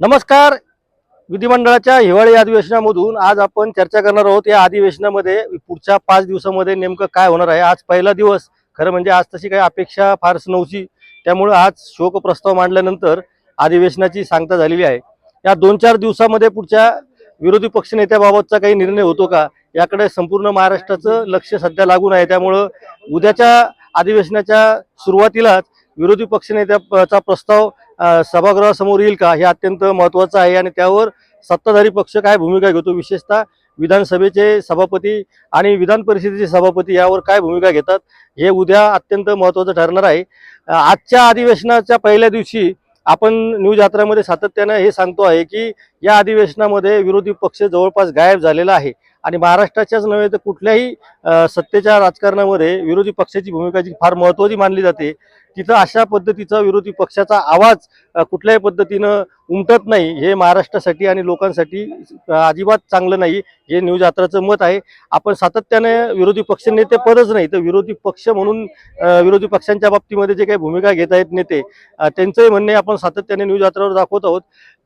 नमस्कार. विधिमंडळाच्या हिवाळी अधिवेशनामधून आज आपण चर्चा करणार आहोत. या अधिवेशनामध्ये पुढच्या पाच दिवसामध्ये नेमकं काय होणार आहे? आज पहिला दिवस. खरं म्हणजे आज तशी काही अपेक्षा फारच नव्हती. त्यामुळं आज शोक प्रस्ताव मांडल्यानंतर अधिवेशनाची सांगता झालेली आहे. या दोन चार दिवसामध्ये पुढच्या विरोधी पक्षनेत्याबाबतचा काही निर्णय होतो का? याकडे संपूर्ण महाराष्ट्राचं लक्ष सध्या लागून आहे. त्यामुळं उद्याच्या अधिवेशनाच्या सुरुवातीलाच विरोधी पक्षनेत्याचा प्रस्ताव सभागृहासमोर येईल का हे अत्यंत महत्त्वाचं आहे आणि त्यावर सत्ताधारी पक्ष काय भूमिका घेतो? विशेषतः विधानसभेचे सभापती आणि विधान परिषदेचे सभापती यावर काय भूमिका घेतात? हे उद्या अत्यंत महत्त्वाचं ठरणार आहे. आजच्या अधिवेशनाच्या पहिल्या दिवशी आपण न्यूज यात्रामध्ये सातत्यानं हे सांगतो आहे की या अधिवेशनामध्ये विरोधी पक्ष जवळपास गायब झालेला आहे आणि महाराष्ट्राच्याच नव्हे तर कुठल्याही सत्तेच्या राजकारणामध्ये विरोधी पक्षाची भूमिका जी फार महत्त्वाची मानली जाते तिथं अशा पद्धतीचा विरोधी पक्षाचा आवाज कुठल्याही पद्धतीनं उमटत नाही. हे महाराष्ट्रासाठी आणि लोकांसाठी अजिबात चांगलं नाही. हे न्यूज यात्राचं मत आहे. आपण सातत्याने विरोधी पक्ष नेते पदच नाही. तर विरोधी पक्ष म्हणून विरोधी पक्षांच्या बाबतीमध्ये जे काही भूमिका घेत आहेत नेते त्यांचंही म्हणणे आपण सातत्याने न्यूज यात्रावर दाखवत आहोत.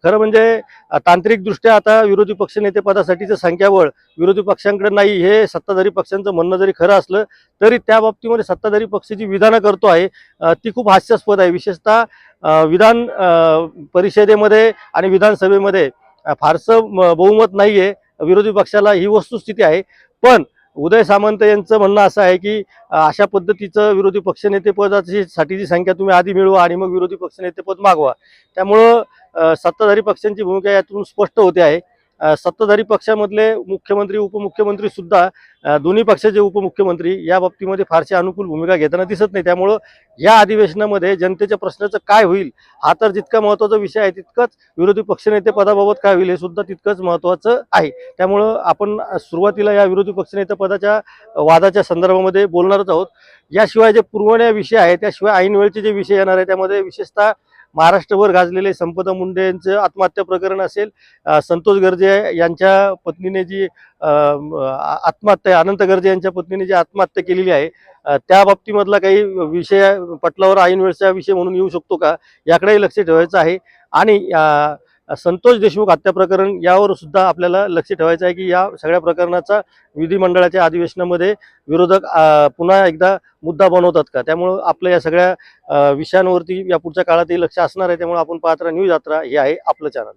खरं म्हणजे तांत्रिकदृष्ट्या आता विरोधी पक्षनेते पदासाठीचं संख्याबळ विरोधी पक्षांकडे नाही हे सत्ताधारी पक्षांचं म्हणणं जरी खरं असलं तरी त्या बाबतीमध्ये सत्ताधारी पक्ष जी विधानं करतो आहे ती खूप हास्यास्पद आहे. विशेषतः विधान परिषदेमध्ये आणि विधानसभेमध्ये फारसं बहुमत नाही आहे विरोधी पक्षाला ही वस्तुस्थिती आहे. पण उदय सामंत यांचं म्हणणं असं आहे की अशा पद्धतीचं विरोधी पक्षनेते साठीची संख्या तुम्ही आधी मिळवा आणि मग विरोधी पक्षनेतेपद मागवा. त्यामुळं सत्ताधारी पक्षांची भूमिका यातून स्पष्ट होते आहे. सत्ताधारी पक्षामधले मुख्यमंत्री उपमुख्यमंत्री सुद्धा दोन्ही पक्षाचे उपमुख्यमंत्री या बाबतीमध्ये फारशी अनुकूल भूमिका घेताना दिसत नाही. त्यामुळं या अधिवेशनामध्ये जनतेच्या प्रश्नाचं काय होईल हा तर जितका महत्त्वाचा विषय आहे तितकंच विरोधी पक्षनेते पदाबाबत काय होईल हे सुद्धा तितकंच महत्त्वाचं आहे. त्यामुळं आपण सुरुवातीला या विरोधी पक्षनेते पदाच्या वादाच्या संदर्भामध्ये बोलणारच आहोत. याशिवाय जे पुरवण्या विषय आहे त्याशिवाय ऐनवेळचे जे विषय येणार आहे त्यामध्ये विशेषतः महाराष्ट्रभर गाजलेले संपदा मुंडे यांचं आत्महत्या प्रकरण असेल संतोष गर्जे यांच्या पत्नीने जी आत्महत्या अनंत गर्जे यांच्या पत्नीने जी आत्महत्या केलेली आहे त्या बाबतीमधला काही विषय पटलावर ऐन वेळचा विषय म्हणून येऊ शकतो का? याकडेही लक्ष ठेवायचं आहे. आणि संतोष देशमुख हत्या प्रकरण यावर सुद्धा आपल्याला लक्ष ठेवायचं आहे की या सगळ्या प्रकरणाचा विधिमंडळाच्या अधिवेशनामध्ये विरोधक पुन्हा एकदा मुद्दा बनवतात का? त्यामुळं आपलं या सगळ्या विषयांवरती या पुढच्या काळातही लक्ष असणार आहे. त्यामुळे आपण पाहत न्यूज यात्रा. हे आहे आपलं चॅनल